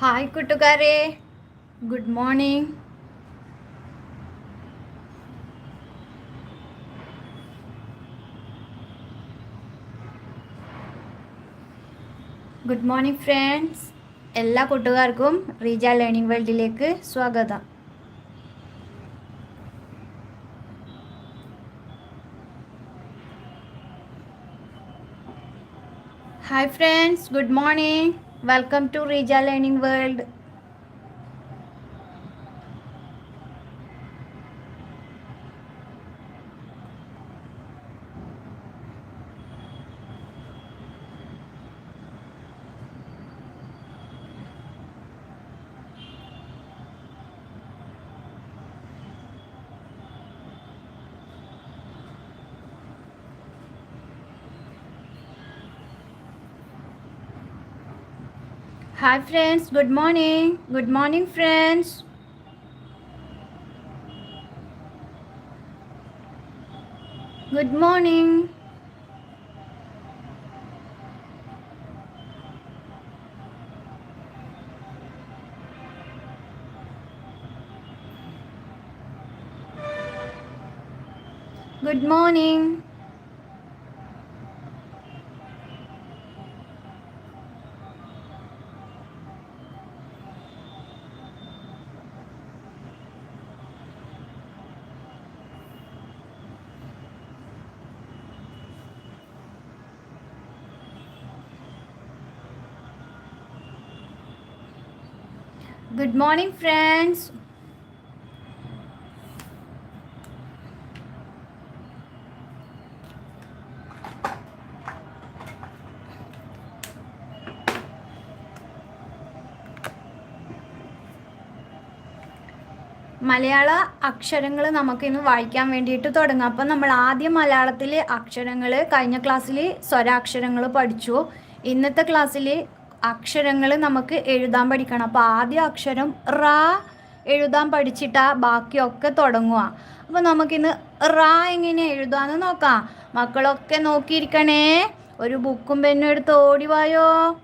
Hi കൂട്ടുകാരെ. Good morning good morning friends എല്ലാ കൂട്ടുകാർക്കും റീജ ലേണിംഗ് വേൾഡിലേക്ക് സ്വാഗതം. Hi friends good morning welcome to Reeja learning world Hi friends, good morning. Good morning friends. Good morning. Good morning. Good morning friends Malayala അക്ഷരങ്ങൾ നമുക്കിന്ന് വായിക്കാൻ വേണ്ടിയിട്ട് തുടങ്ങാം. അപ്പം നമ്മൾ ആദ്യം മലയാളത്തിലെ അക്ഷരങ്ങൾ കഴിഞ്ഞ ക്ലാസ്സിൽ സ്വരാക്ഷരങ്ങൾ പഠിച്ചു. ഇന്നത്തെ ക്ലാസ്സിൽ അക്ഷരങ്ങൾ നമുക്ക് എഴുതാൻ പഠിക്കണം. അപ്പോൾ ആദ്യ അക്ഷരം റ എഴുതാൻ പഠിച്ചിട്ടാ ബാക്കിയൊക്കെ തുടങ്ങുക. അപ്പോൾ നമുക്കിന്ന് റ എങ്ങനെ എഴുതാന്ന് നോക്കാം. മക്കളൊക്കെ നോക്കിയിരിക്കണേ. ഒരു ബുക്കും പെന്നും എടുത്ത് ഓടിവായോ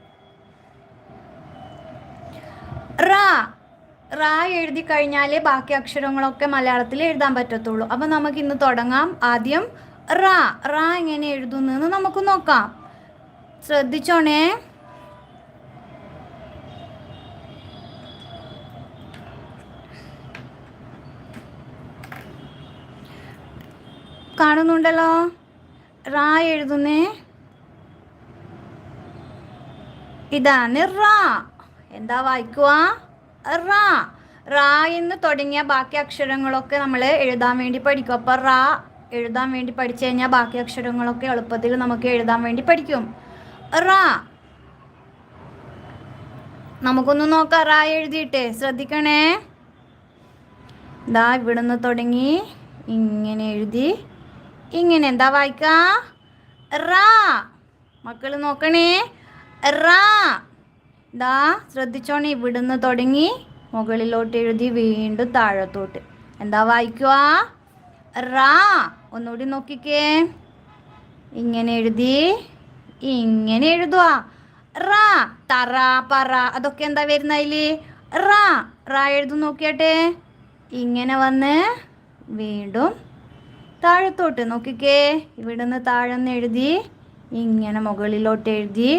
റ. റ എഴുതി കഴിഞ്ഞാലേ ബാക്കി അക്ഷരങ്ങളൊക്കെ മലയാളത്തിൽ എഴുതാൻ പറ്റത്തുള്ളൂ. അപ്പോൾ നമുക്ക് ഇന്ന് തുടങ്ങാം. ആദ്യം റ. റ എങ്ങനെ എഴുതുന്നതെന്ന് നമുക്ക് നോക്കാം. ശ്രദ്ധിച്ചോണേ. കാണുന്നുണ്ടല്ലോ. റാ എഴുതുന്നേ. ഇതാണ് റാ. എന്താ വായിക്കുക റാ. റാ എന്ന് തുടങ്ങിയ ബാക്കി അക്ഷരങ്ങളൊക്കെ നമ്മൾ എഴുതാൻ വേണ്ടി പഠിക്കും. അപ്പോൾ റാ എഴുതാൻ വേണ്ടി പഠിച്ചു കഴിഞ്ഞാൽ ബാക്കി അക്ഷരങ്ങളൊക്കെ എളുപ്പത്തിൽ നമുക്ക് എഴുതാൻ വേണ്ടി പഠിക്കും. റാ. നമുക്കൊന്ന് നോക്കാം റാ എഴുതിയിട്ട്. ശ്രദ്ധിക്കണേ. ഇതാ ഇവിടുന്ന് തുടങ്ങി. ഇങ്ങനെ എഴുതി. ഇങ്ങനെ എന്താ വായിക്ക? റാ. മക്കൾ നോക്കണേ. റാ. ദാ ശ്രദ്ധിച്ചോണേ ഇവിടുന്ന് തുടങ്ങി. മുകളിലോട്ട് എഴുതി വീണ്ടും താഴത്തോട്ട്. എന്താ വായിക്കുക റാ. ഒന്നുകൂടി നോക്കിക്കേ. ഇങ്ങനെ എഴുതി ഇങ്ങനെ എഴുതുക റാ. തറ പറ അതൊക്കെ എന്താ വരുന്ന അതിൽ റാ. റാ എഴുതി നോക്കിയാട്ടെ. ഇങ്ങനെ വന്ന് വീണ്ടും താഴത്തോട്ട് നോക്കിക്കേ. ഇവിടുന്ന് താഴെന്ന് എഴുതി ഇങ്ങനെ മുകളിലോട്ട് എഴുതി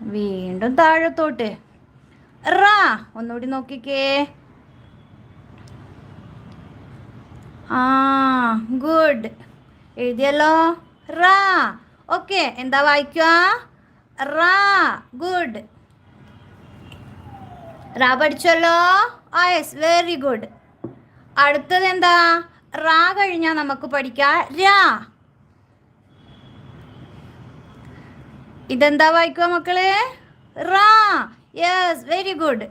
വീണ്ടും താഴത്തോട്ട്. റാ! ഒന്നുകൂടി നോക്കിക്കേ. ആ ഗുഡ്. എഴുതിയല്ലോ? റാ! ഓക്കെ എന്താ വായിക്കുക റാ ഗുഡ്. റാ പഠിച്ചല്ലോ? ആ യെസ് വെരി ഗുഡ്. അടുത്തത് എന്താ റാ കഴിഞ്ഞാൽ നമുക്ക് പഠിക്കാം. രാ. ഇതെന്താ വായിക്കുക മക്കൾ? റാ. യെസ് വെരി ഗുഡ്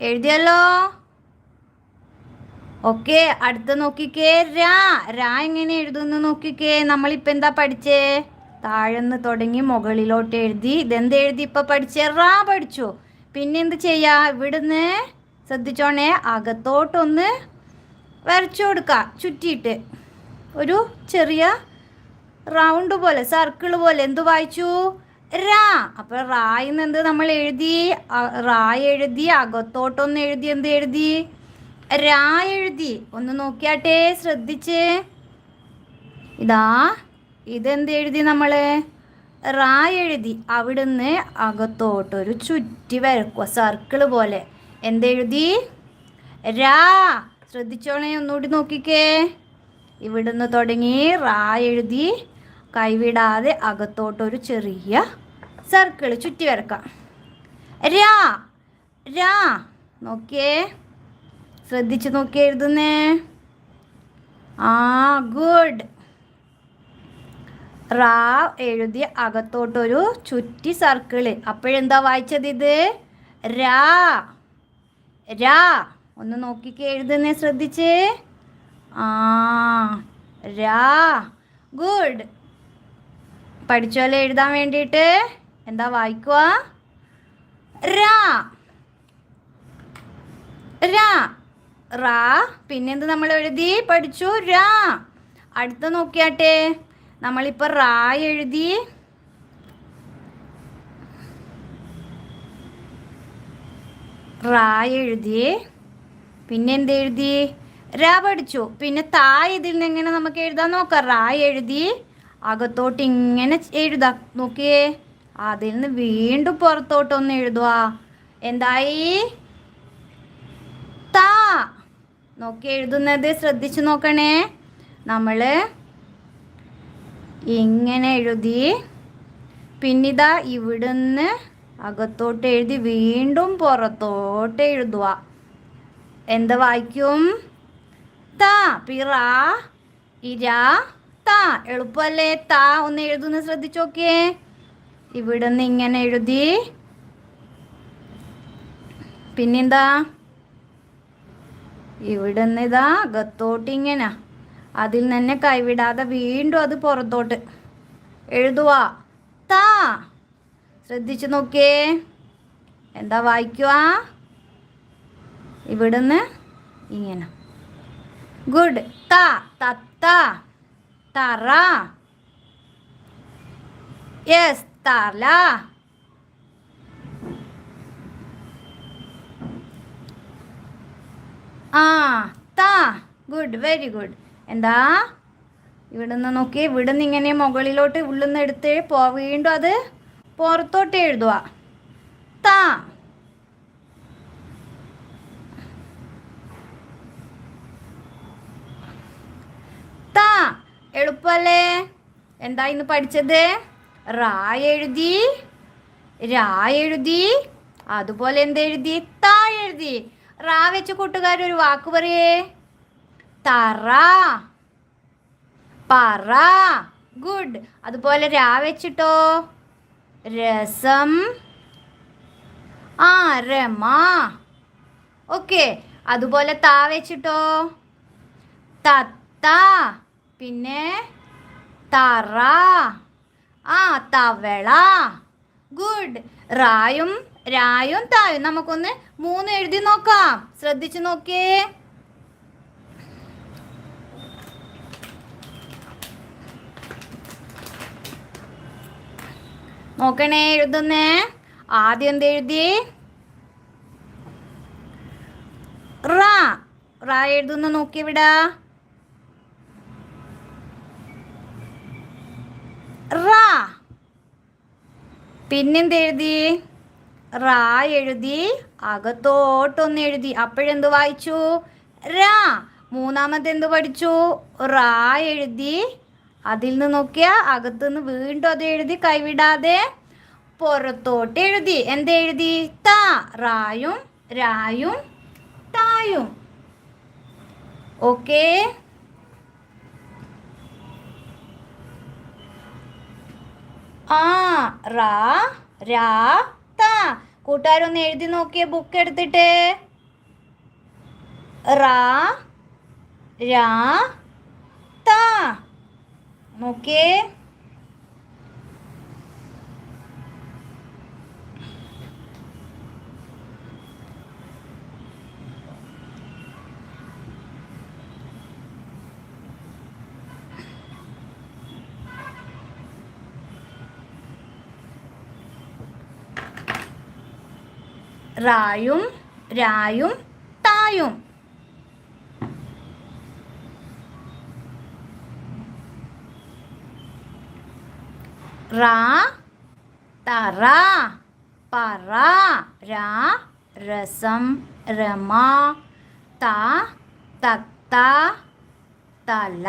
എഴുതിയല്ലോ? ഓക്കെ അടുത്ത് നോക്കിക്കേ. രാ. രാ എങ്ങനെ എഴുതുന്നു നോക്കിക്കേ. നമ്മളിപ്പോൾ എന്താ പഠിച്ചേ? താഴെന്ന് തുടങ്ങി മുകളിലോട്ട് എഴുതി. ഇതെന്ത് എഴുതി ഇപ്പം പഠിച്ചേ? റാ പഠിച്ചു. പിന്നെ എന്ത് ചെയ്യാ? ഇവിടുന്ന് ശ്രദ്ധിച്ചോണേ. അകത്തോട്ടൊന്ന് വരച്ചു കൊടുക്കുക ചുറ്റിയിട്ട്. ഒരു ചെറിയ റൗണ്ട് പോലെ സർക്കിൾ പോലെ. എന്ത് വായിച്ചു? രാ. അപ്പൊ റായിന്ന് എന്ത് നമ്മൾ എഴുതി? റായ് എഴുതി അകത്തോട്ടൊന്ന് എഴുതി എന്ത് എഴുതി? രാ എഴുതി. ഒന്ന് നോക്കിയാട്ടെ ശ്രദ്ധിച്ച്. ഇതാ. ഇതെന്ത് എഴുതി നമ്മൾ? റാ എഴുതി. അവിടുന്ന് അകത്തോട്ടൊരു ചുറ്റി വരക്കുക സർക്കിൾ പോലെ. എന്തെഴുതി രാ. ശ്രദ്ധിച്ചോണേ ഒന്നുകൂടി നോക്കിക്കേ. ഇവിടുന്ന് തുടങ്ങി റാ എഴുതി കൈവിടാതെ അകത്തോട്ടൊരു ചെറിയ സർക്കിൾ ചുറ്റി വരക്കാം. രാ രാ നോക്കിയേ. ശ്രദ്ധിച്ച് നോക്കി എഴുതുന്നേ. ആ ഗുഡ്. റാ എഴുതി അകത്തോട്ടൊരു ചുറ്റി സർക്കിൾ. അപ്പോഴെന്താ വായിച്ചത് ഇത്? രാ രാ. ഒന്ന് നോക്കിക്ക് എഴുതുന്നേ ശ്രദ്ധിച്ചേ. ആ രാ ഗുഡ്. പഠിച്ചോലെ എഴുതാൻ വേണ്ടിയിട്ട്. എന്താ വായിക്കുക രാ. രാ. റാ. പിന്നെന്ത് നമ്മൾ എഴുതി? പഠിച്ചു. രാ. അടുത്ത നോക്കിയാട്ടെ. നമ്മളിപ്പോൾ റാ എഴുതി. റാ എഴുതി. പിന്നെ എന്ത് എഴുതി ര പഠിച്ചു പിന്നെ താ ഇതിൽ നിന്ന് എങ്ങനെ നമുക്ക് എഴുതാൻ നോക്കാം? റാ എഴുതി. അകത്തോട്ട് ഇങ്ങനെ എഴുതാ. നോക്കിയേ. അതിൽ നിന്ന് വീണ്ടും പുറത്തോട്ടൊന്ന് എഴുതുക എന്തായി? താ. നോക്കി എഴുതുന്നത് ശ്രദ്ധിച്ചു നോക്കണേ. നമ്മൾ ഇങ്ങനെ എഴുതി. പിന്നിതാ ഇവിടുന്ന് അകത്തോട്ട് എഴുതി വീണ്ടും പുറത്തോട്ട് എഴുതുക എന്താ വായിക്കും? ത പിറ ഇര ത. എളുപ്പമല്ലേ ത ഒന്ന് എഴുതുന്ന ശ്രദ്ധിച്ചു നോക്കിയേ ഇവിടുന്ന് ഇങ്ങനെ എഴുതി. പിന്നെന്താ? ഇവിടുന്ന് ഇതാ അകത്തോട്ട് ഇങ്ങനെ. അതിൽ തന്നെ കൈവിടാതെ വീണ്ടും അത് പുറത്തോട്ട്. എഴുതുക താ. ശ്രദ്ധിച്ചു നോക്കിയേ. എന്താ വായിക്കുക ഇവിടുന്ന് ഇങ്ങനെ. ഗുഡ് ത തത്ത തറ. യെസ് തല ആ ത. ഗുഡ് വെരി ഗുഡ് എന്താ? ഇവിടെ നിന്ന് നോക്കി ഇവിടെ നിന്ന് ഇങ്ങനെ മുകളിലോട്ട് ഉള്ളിൽ നിന്ന് എടുത്ത് പോ വീണ്ടും അത് പുറത്തോട്ട് എഴുതുക താ. എളുപ്പല്ലേ? എന്താ ഇന്ന് പഠിച്ചത്? റാ എഴുതി രാ എഴുതി അതുപോലെ എന്തെഴുതി താ എഴുതി. റാ വെച്ച് കൂട്ടുകാർ ഒരു വാക്ക് പറയേ. തറ പറ ഗുഡ്. അതുപോലെ രാ വെച്ചിട്ടോ. രസം ആ രമ. ഓക്കെ. അതുപോലെ താ വെച്ചിട്ടോ. തത്ത പിന്നെ തറ. ആ തവള. ഗുഡ് റായും രായും തായും. നമുക്കൊന്ന് മൂന്ന് എഴുതി നോക്കാം. ശ്രദ്ധിച്ചു നോക്കിയേ. നോക്കണേ എഴുതുന്നേ. ആദ്യം എന്ത് എഴുതി? റാ. റാ എഴുതുന്ന നോക്കി വിടാ റാ പിന്നെന്ത് എഴുതി റാ എഴുതി അകത്തോട്ടൊന്ന് എഴുതി. അപ്പോഴെന്ത് വായിച്ചു? രാ മൂന്നാമത്തെ എന്ത് പഠിച്ചു? റാ എഴുതി. അതിൽ നിന്ന് നോക്കിയാ അകത്തുനിന്ന് വീണ്ടും അത് എഴുതി കൈവിടാതെ പുറത്തോട്ട് എഴുതി. എന്തെഴുതി താ. റായും രായും തായും. ഓക്കേ. ആ റാ രാ ത. കൂട്ടുകാരൊന്ന് എഴുതി നോക്കിയ ബുക്ക് എടുത്തിട്ട്. റാ രാ ത. നോക്കിയേ. റായും രായും തായും റാ തറ പറ രാ രസം രമ ത തത്ത തല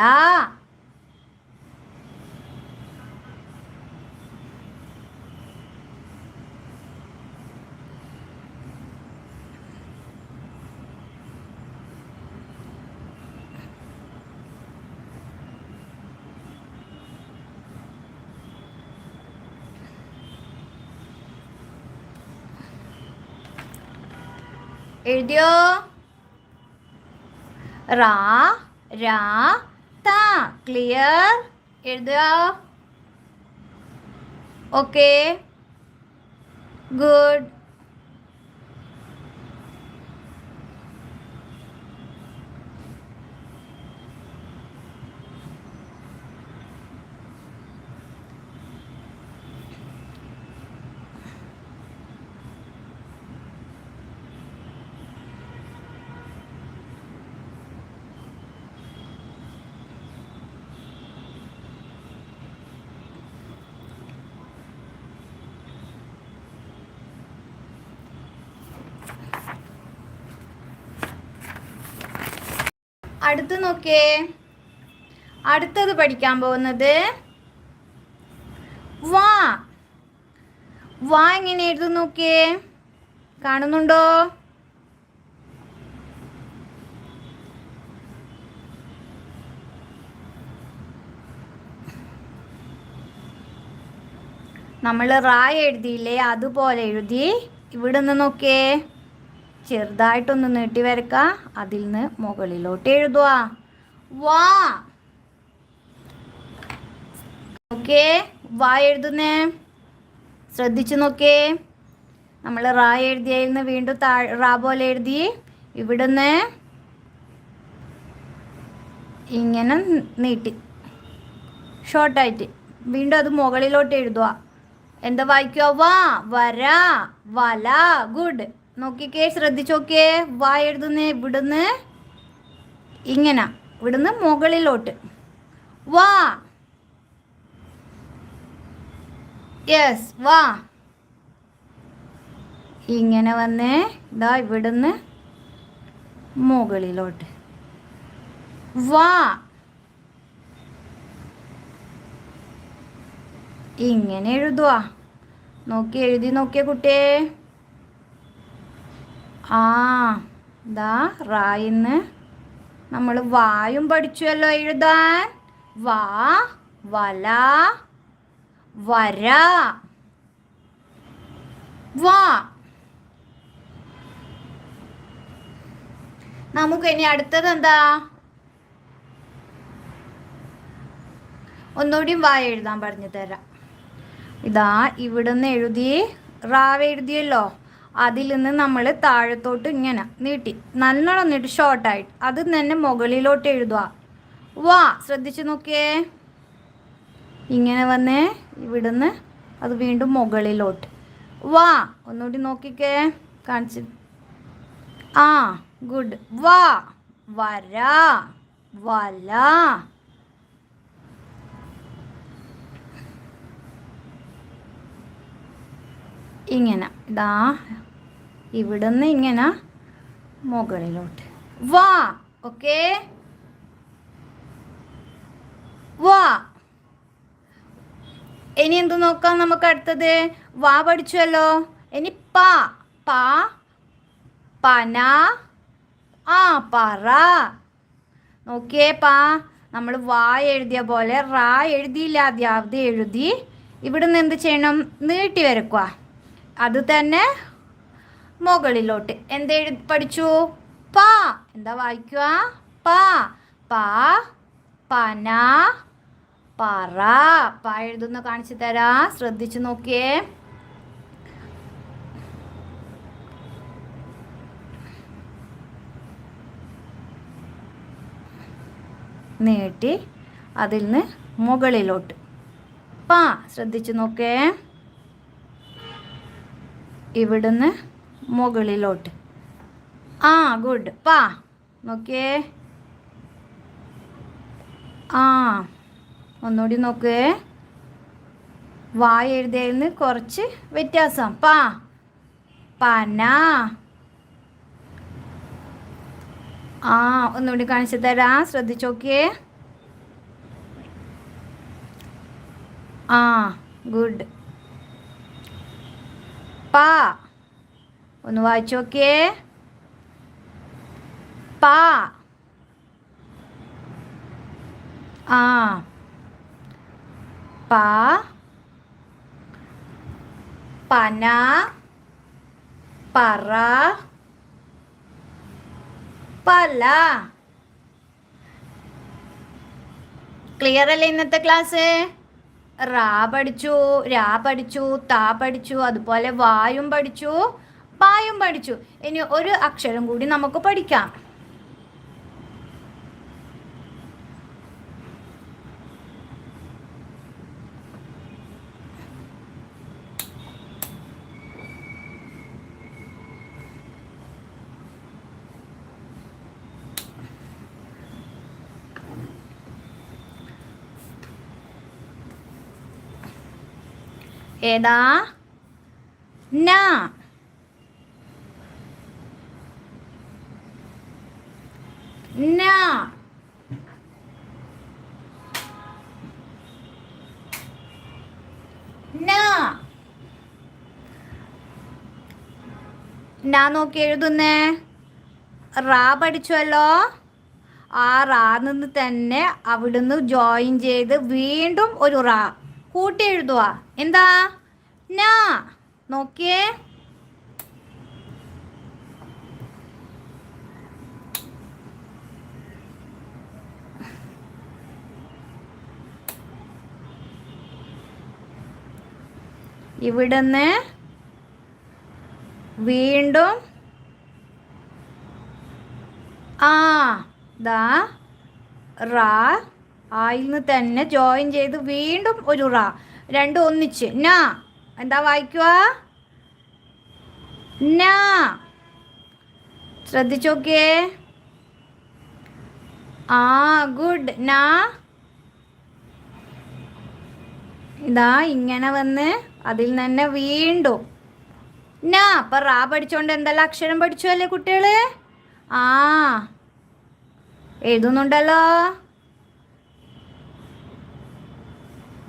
എഴുതിയോ? റാ രാ ത. ക്ലിയർ എഴുതുക ഓക്കെ ഗുഡ് അടുത്ത് നോക്കേ അടുത്തത് പഠിക്കാൻ പോകുന്നത് വാ. വാ എങ്ങനെ എഴുതു നോക്കേ കാണുന്നുണ്ടോ? നമ്മൾ റായ എഴുതിയില്ലേ അതുപോലെ എഴുതി ഇവിടെ നിന്ന് നോക്കിയേ. ചെറുതായിട്ടൊന്ന് നീട്ടി വരക്ക. അതിൽ നിന്ന് മുകളിലോട്ട് എഴുതുക വാ. ഓക്കെ വാ എഴുതുന്നേ. ശ്രദ്ധിച്ചു നോക്കേ. നമ്മൾ റാ എഴുതിയതിൽ നിന്ന് വീണ്ടും താ റാ പോലെ എഴുതി. ഇവിടുന്ന് ഇങ്ങനെ നീട്ടി. ഷോർട്ടായിട്ട്. വീണ്ടും അത് മുകളിലോട്ട് എഴുതുക എന്താ വായിക്കുക വാ വര വല ഗുഡ്. നോക്കിക്കേ ശ്രദ്ധിച്ചു നോക്കിയേ വാ എഴുതുന്നേ ഇവിടുന്ന് ഇങ്ങനെ ഇവിടുന്ന് മുകളിലോട്ട്. വാ. യെസ് വാ. ഇങ്ങനെ വന്നേ ഇതാ ഇവിടുന്ന് മുകളിലോട്ട്. വാ. ഇങ്ങനെ എഴുതുക നോക്കി എഴുതി നോക്കിയ കുട്ടിയെ. ആ ദാ റായിന്ന് നമ്മൾ വായും പഠിച്ചുവല്ലോ എഴുതാൻ. വാ വല വര. വാ. നമുക്ക് ഇനി അടുത്തത് എന്താ ഒന്നുകൂടി വായ എഴുതാൻ പറഞ്ഞു തരാം. ഇതാ ഇവിടുന്ന് എഴുതി റാവ് എഴുതിയല്ലോ അതിൽ നിന്ന് നമ്മൾ താഴത്തോട്ട് ഇങ്ങനെ നീട്ടി. നല്ലോണം നീട്ടി ഷോർട്ടായിട്ട് അത് തന്നെ മുകളിലോട്ട് എഴുതുക വാ ശ്രദ്ധിച്ചു നോക്കിയേ. ഇങ്ങനെ വന്നേ ഇവിടുന്ന് അത് വീണ്ടും മുകളിലോട്ട്. വാ ഒന്നുകൂടി നോക്കിക്കേ. കാണിച്ച്. ആ ഗുഡ് വാ വര വല. ഇങ്ങനെ. ഇതാ ഇവിടുന്ന് ഇങ്ങനെ മുകളിലോട്ട്. വാ ഓക്കെ? വാ. ഇനി എന്ത് നോക്കാം നമുക്ക് അടുത്തത്? വാ പഠിച്ചുവല്ലോ. ഇനി പാ. പാ പന ആ പറ. നോക്കിയേ പാ. നമ്മൾ വാ എഴുതിയ പോലെ റാ എഴുതിയില്ല ആദ്യം എഴുതി. ഇവിടുന്ന് എന്ത് ചെയ്യണം? നീട്ടി വരക്കുക അത് തന്നെ മുകളിലോട്ട് എന്തെഴു പഠിച്ചു? പാ. എന്താ വായിക്കുക പാ. പാ. പന. പറ. പ എഴുതുന്ന കാണിച്ചു തരാ. ശ്രദ്ധിച്ചു നോക്കിയേ. നീട്ടി അതിൽ നിന്ന് മുകളിലോട്ട്. പാ. ശ്രദ്ധിച്ചു നോക്കേ ഇവിടുന്ന് മുകളിലോട്ട്. ആ ഗുഡ് പാ നോക്കിയേ. ആ ഒന്നുകൂടി നോക്കേ. വായ എഴുതിയതിന് കുറച്ച് വ്യത്യാസം. പാ പന. ആ ഒന്നുകൂടി കാണിച്ചു തരാം. ശ്രദ്ധിച്ചു നോക്കിയേ. ആ ഗുഡ് പാ. ഒന്ന് വായിച്ചു നോക്കിയേ. പാ. ആ. പാ. പന. പറ. പല. ക്ലിയർ അല്ലേ ഇന്നത്തെ ക്ലാസ്? റാ പഠിച്ചു രാ പഠിച്ചു താ പഠിച്ചു അതുപോലെ വായും പഠിച്ചു പായും പഠിച്ചു. ഇനി ഒരു അക്ഷരം കൂടി നമുക്ക് പഠിക്കാം. ഏതാ? ന. ന. ന. നോക്കി എഴുതുന്നേ. റാ പഠിച്ചുവല്ലോ. ആ റാ നിന്ന് തന്നെ അവിടുന്ന് ജോയിൻ ചെയ്ത് വീണ്ടും ഒരു റാ. കൂട്ടി എഴുതുക എന്താ? നാ നോക്കിയേ. ഇവിടുന്ന് വീണ്ടും ആ ദാ റാ ആയിൽ നിന്ന് തന്നെ ജോയിൻ ചെയ്ത് വീണ്ടും ഒരു റാ. രണ്ടും ഒന്നിച്ച്. നാ എന്താ വായിക്കുക നാ. ശ്രദ്ധിച്ചോക്കേ ആ ഗുഡ് നാ. ഇതാ ഇങ്ങനെ വന്ന് അതിൽ തന്നെ വീണ്ടും. നാ. അപ്പൊ റാ പഠിച്ചോണ്ട് എന്തെല്ലാം അക്ഷരം പഠിച്ചു അല്ലേ കുട്ടികൾ? ആ. എഴുതുന്നുണ്ടല്ലോ.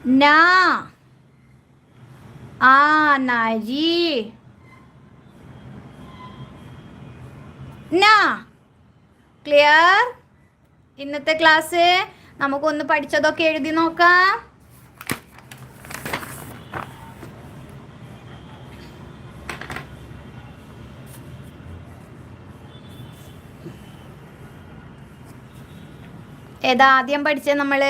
നാ. Clear? നാ. ക്ലിയർ? ഇന്നത്തെ ക്ലാസ് നമുക്കൊന്ന് പഠിച്ചതൊക്കെ എഴുതി നോക്കാം. ഏതാ ആദ്യം പഠിച്ചേ നമ്മൾ?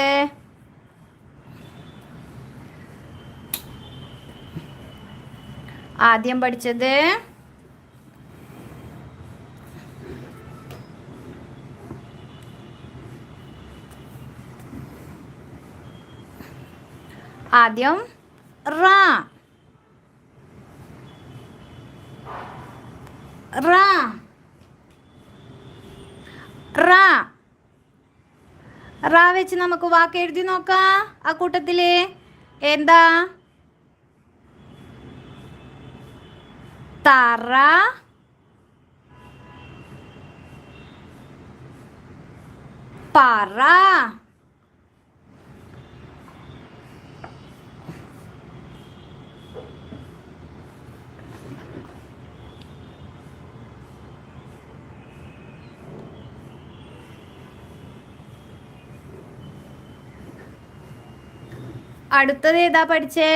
ആദ്യം പഠിച്ചത്? ആദ്യം റ. റ. റാ. റാ വെച്ച് നമുക്ക് വാക്ക് എഴുതി നോക്കാം ആ കൂട്ടത്തിൽ. എന്താ? തറ പറ അടുത്തത് ഏതാ പഠിച്ചേ?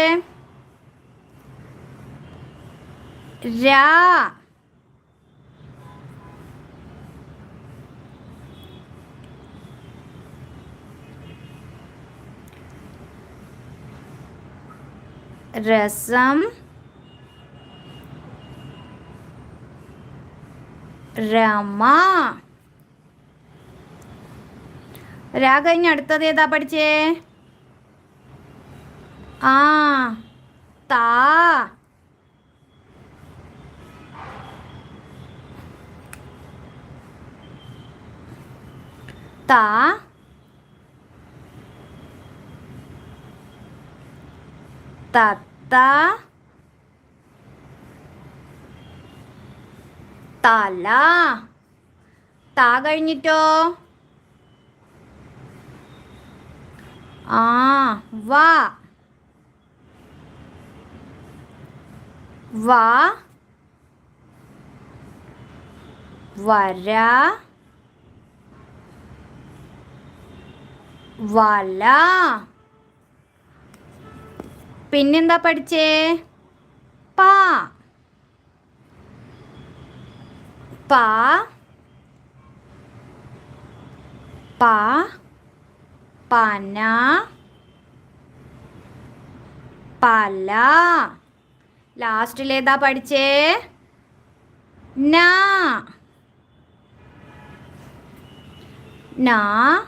രാ രസം രമ രാ കഴിഞ്ഞ് അടുത്തത് ഏതാ പഠിച്ചേ? ആ താ. ത തത്ത. തല. താ കഴിഞ്ഞിട്ടോ? ആ വാ. വാ. വര. വല. പിന്നെന്താ പഠിച്ചേ? പാ. പാ. പാ. പന. പല. ലാസ്റ്റിലേതാ പഠിച്ചേ? നാ. നാ.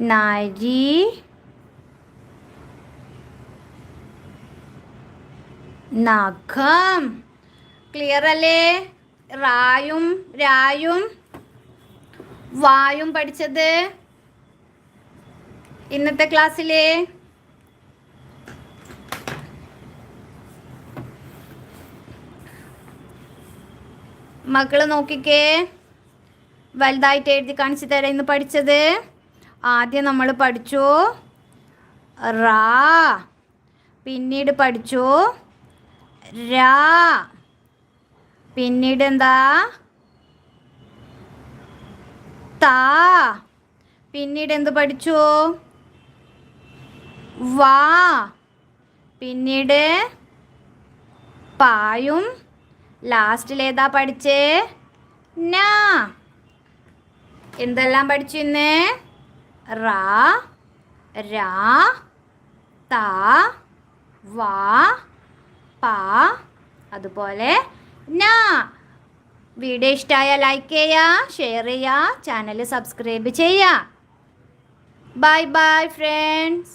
നരി നഖം. ക്ലിയർ അല്ലേ? റായും രായും. വായും പഠിച്ചത്? ഇന്നത്തെ ക്ലാസ്സിലെ? മക്കൾ നോക്കിക്കേ. വലുതായിട്ട് എഴുതി കാണിച്ചു തരാം ഇന്ന് പഠിച്ചത്. ആദ്യം നമ്മൾ പഠിച്ചു? റാ. പിന്നീട് പഠിച്ചു? രാ. പിന്നീട് എന്താ? താ. പിന്നീട് എന്ത് പഠിച്ചു? വാ. പിന്നീട് പായും. ലാസ്റ്റിൽ ഏതാ പഠിച്ചേ? നാ. എന്തെല്ലാം പഠിച്ചു ഇന്ന്? റാ രാ താ വാ പാ അതുപോലെ നാ. വീഡിയോ ഇഷ്ടമായ ലൈക്ക് ചെയ്യുക ഷെയർ ചെയ്യുക ചാനൽ സബ്സ്ക്രൈബ് ചെയ്യുക ബൈ ബൈ ഫ്രണ്ട്സ്